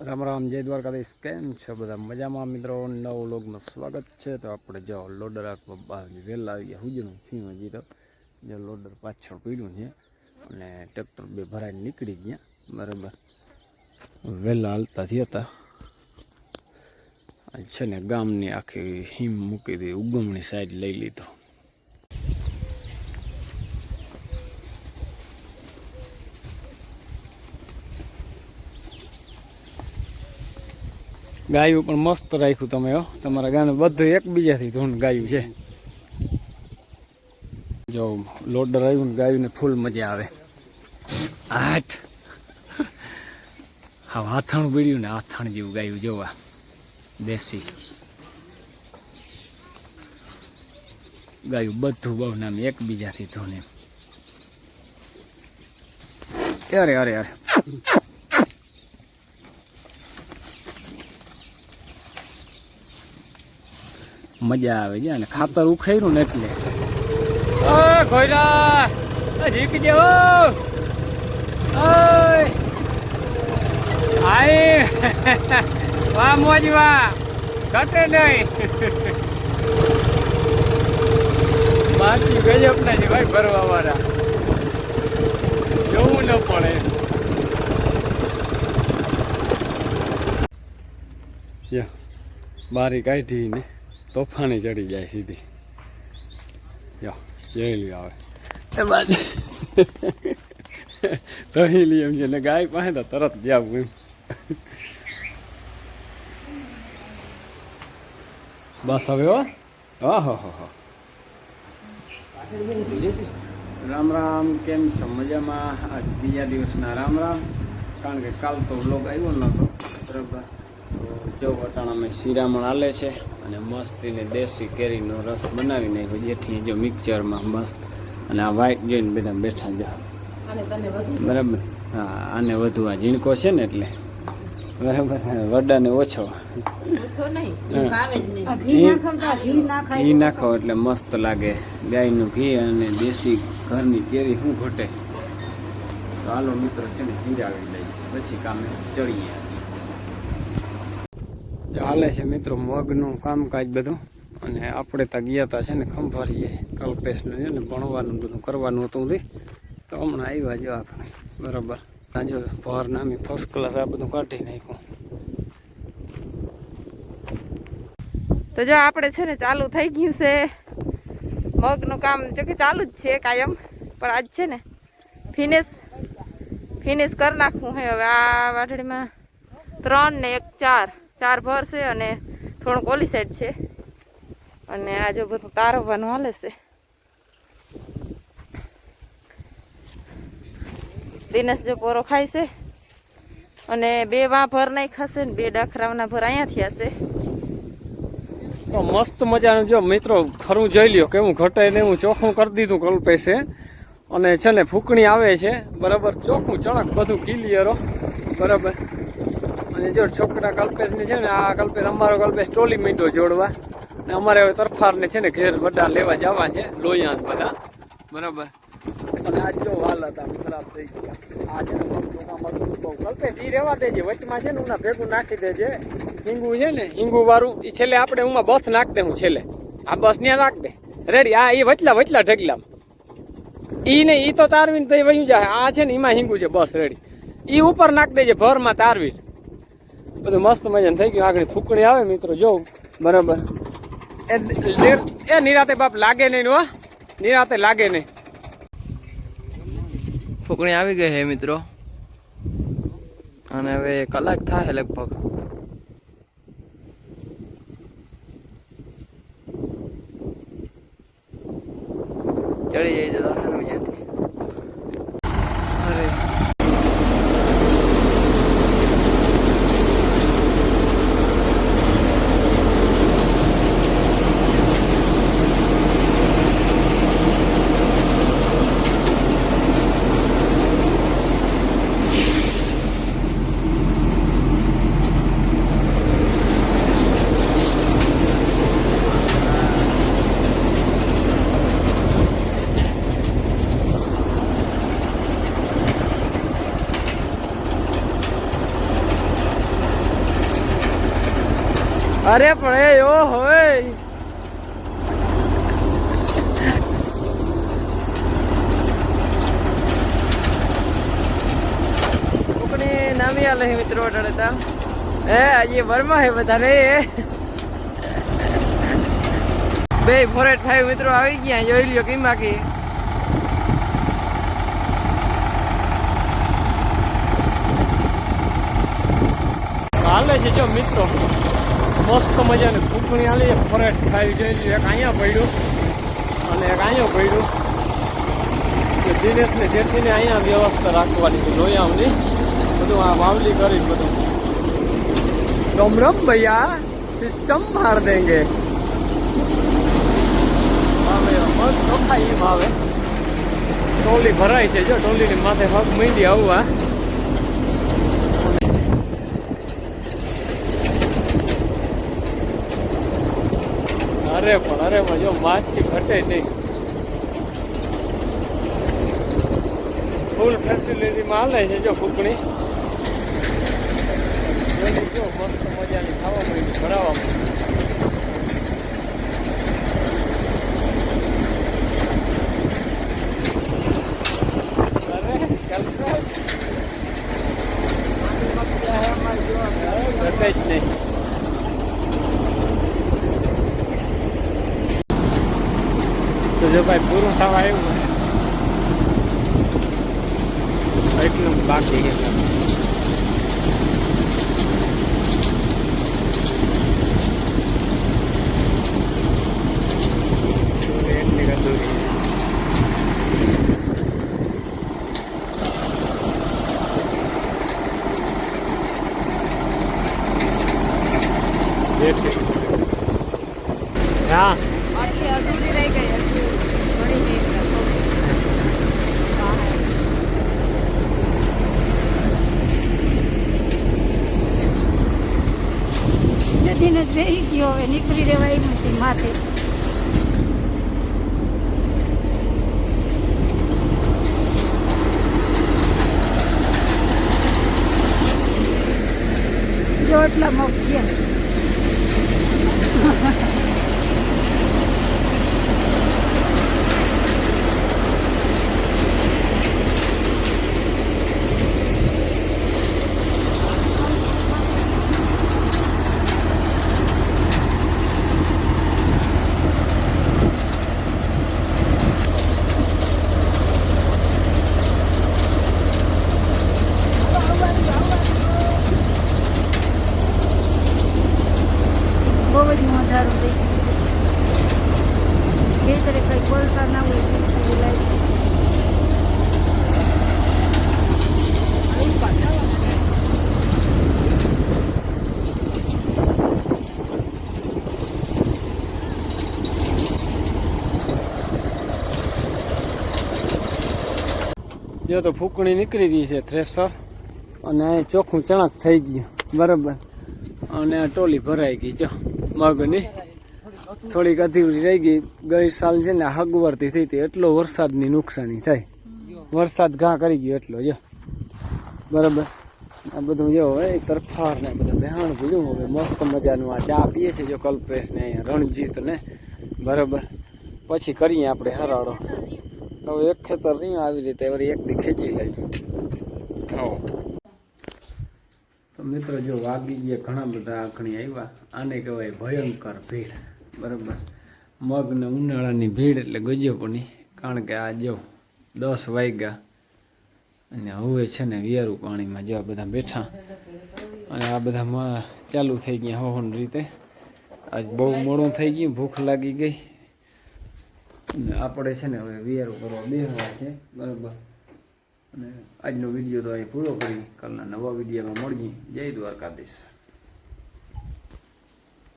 રામ રામ, જય દ્વારકાધીશ. કેમ છો બધા? મજામાં મિત્રો? નવ લોગમાં સ્વાગત છે. તો આપણે જો લોડર આખો બહાર વહેલા આવી ગયા હુજનું થયું હજી તો. જો લોડર પાછળ પીડ્યું છે અને ટ્રેક્ટર બે ભરાઈને નીકળી ગયા. બરાબર. વહેલા હાલતા થયા હતા. છે ને ગામની આખી હિમ મૂકી દીધી. ઉગમણી સાઈડ લઈ લીધો. ગાયું પણ મસ્ત રાખ્યું તમે, હો. તમારા ગાને બધું એકબીજાથી ધૂન ગાયું છે. જો લોડર આવ્યું ને ગાયું ને ફૂલ મજા આવે. આઠ. હા હાથણ બીડ્યું ને હાથણ જેવું ગાયું, જોવા. દેશી. ગાયું બધું બહુ નામ એકબીજાથી ધૂન અરે અરે અરે. મજા આવે છે અને ખાતર ઉખાયરું ને એટલે. જીક જેવો વાહ, મોજ વાહ! ઘટે નહીં. બાકી ગજબ ના ભાઈ ભરવા વાળા જોવું ન પડે. યા, બારી કાઢી ને. તોફાની ચડી જાય સીધી. યો જેલી આવે એ બાજુ. તહેલી એમ છે, ને ગાય પાસે તો તરત જાવું એમ. બસ હવે હો. હા, હો હો રામ રામ, કેમ છો? મજામાં? આજ બીજા દિવસના રામ રામ. કારણ કે કાલ તો વ્લોગ આવ્યો નહોતો બરાબર. જો વટાણામાં શિરામણ આલે છે અને મસ્તીને દેશી કેરીનો રસ બનાવી નાખ્યો. જેથી જો મિક્સરમાં મસ્ત અને આ વ્હાઈટ જોઈને બધા બેઠા જો. બરાબર. હા આને વધુ આ ઝીણકો છે ને એટલે. બરાબર. વડાને ઓછો. ઘી નાખો એટલે મસ્ત લાગે. ગાયનું ઘી અને દેશી ઘરની કેરી શું ઘટે? તો હાલો મિત્રો છે ને હીરાવી લઈ પછી કામે ચડીએ. હાલે છે મિત્રો મગનું કામકાજ બધું. અને આપણે ત્યાં ગયા હતા છે ને ખંભારીએ કલ્પેશનું છે ને ભણવાનું બધું કરવાનું હતું તે તો હમણાં આવ્યા જો આપણે. બરાબર. જો ભર નામી ફર્સ્ટ ક્લાસ આ બધું કાઢી નાખ્યું. તો જો આપણે છે ને ચાલુ થઈ ગયું છે. મગનું કામ જો કે ચાલુ જ છે કાયમ. પણ આજ છે ને ફિનિશ ફિનિશ કરી નાખવું છે હવે આ વાટડીમાં ત્રણ ને એક ચાર. ચાર ભર છે અને થોડુંક ઓલી સાઈડ છે. અને આ જો બધું તારવવાનું હાલે છે. દિનેશ જો પોરો ખાય છે અને બે વા ભર નહીં ખાશે ને બે ડાખરાવના ભર અહીંયા થયા છે. તો મસ્ત મજાનું જો મિત્રો ખરું જોઈ લ્યો કેવું ઘટે ને હું ચોખ્ખું કરી દીધું કલ્પેશે અને છે ને ફૂકણી આવે છે. બરાબર ચોખ્ખું ચણક બધું ક્લિયરો બરાબર. અને જો છોકરા કલ્પેશને છે ને, આ કલ્પેશ, અમારો કલ્પેશ ટોલી મીંડો જોડવા. ને અમારે હવે તરફારને છે ને ઘેર બધા લેવા જવા છે લોહિયા બધા. બરાબર? અને આજ જો હાલત હતા ખરાબ થઈ ગયા. આ છે ને કામ બહુ. કલ્પેશ, ઈ રહેવા દેજે, વચમાં છે ને ઉના ભેગું નાખી દેજે. હિંગુ છે ને, હિંગુ વાળું એ છેલ્લે આપણે ઉમાં બસ નાખ દે હું છેલ્લે. આ બસ ત્યાં નાખ દે. રેડી, આ એ વચલા વચલા ઢગલા ઈ ને ઈ તો તારવીને તો વહી જાય. આ છે ને એમાં હિંગુ છે, બસ રેડી. ઈ ઉપર નાખ દેજે, ભરમાં તારવી બધું મસ્ત મજાનું થઈ ગયું. આગળ ફૂકણી આવે મિત્રો, જો, બરાબર. એ નિરાતે બાપ લાગે નહીં હો. નિરાતે લાગે નહીં. ફૂકણી આવી ગઈ છે મિત્રો. અને હવે કલાક થાય લગભગ ચડી જાય તો સારું ત્યાંથી અરે અરે પણ એ ઓ હોય. કોકની નામી આલે મિત્રો અટાણે તા એ આજે વર્મા હે બધાને બે ફોરેટ ફાઈવ મિત્રો આવી ગયા, જોઈ લ્યો કેમ કી હાલે છે જો મિત્રો. મસ્ત મજાની ફૂંકણી આલી. ફોરેસ્ટ ખાઈ જોઈ એક અહીંયા પડ્યું અને એક અહીંયા પડ્યું કે દિનેશને જેથીને અહીંયા વ્યવસ્થા રાખવાની છે. લોયાઓની બધું આ વાવલી કરી બધું. રમરમ રમ ભૈયા સિસ્ટમ માર દેંગે. ભાવે મસ્ત ચોખ્ખા એ ભાવે ટોલી ભરાય છે જો ટોલીની માથે પગ મીંડી આવવા. અરે પણ અરે પણ જો માછથી ઘટે નહીં. ફૂલ ફેસિલિટીમાં હાલે છે જો ફૂકણી. જો મસ્ત મજાની ખાવા મળી ભરાવા મળી અરે કલ્પેશ ઘટે જ નહીં તો જો ભાઈ પૂરું થવા આવ્યું ને એટલું બાકી છે. એટલી અધૂરી છે. જેથી. હા આટલી અધૂરી રહી ગઈ હજી ઘણી નહીં નદીને ગયો હવે નીકળી રહેવાય નથી માથે. જો એટલા મોક ગયા બહુ જ વધારો થઈ ગયું ખેતરે કંઈ બોલતા ના હોય. જો તો ફૂકણી નીકળી ગઈ છે થ્રેસર. અને ચોખ્ખું ચણક થઈ ગયું. બરાબર. અને ટોલી ભરાઈ ગઈ, જો. મગની થોડીક અધૂરી રહી ગઈ. ગઈ સાલ છે ને હગવરતી થઈ હતી. એટલો વરસાદની નુકસાની થાય. વરસાદ ઘા કરી ગયો એટલો, જો. બરાબર. આ બધું જો, એ તરફાર ને બધું બેહાણ પીડ્યું હવે મસ્ત મજાનું આ ચા પીએ છે જો કલ્પેશ ને રણજીત ને. બરાબર. પછી કરીએ આપણે હરાડો તો એક ખેતર નહીં, આવી રીતે એક દી ખેંચી લઈ તો મિત્રો જો વાગી ગયા, ઘણા બધા આંખણી આવ્યા આને કહેવાય ભયંકર ભીડ. બરાબર? મગ ને ઉનાળાની ભીડ એટલે ગજબની કારણ કે આ જો દસ વાગ્યા અને હવે છે ને વિયારું પાણીમાં જો આ બધા બેઠા. અને આ બધામાં ચાલુ થઈ ગયા હોન રીતે. આજ બહુ મોડું થઈ ગયું, ભૂખ લાગી ગઈ. અને આપણે છે ને હવે વિયારું કરવા બેહવા છે. બરાબર? અને આજનો વીડિયો તો અહીં પૂરો કરી. કાલના નવા વિડીયોમાં મળીએ. જય દ્વારકાધીશ.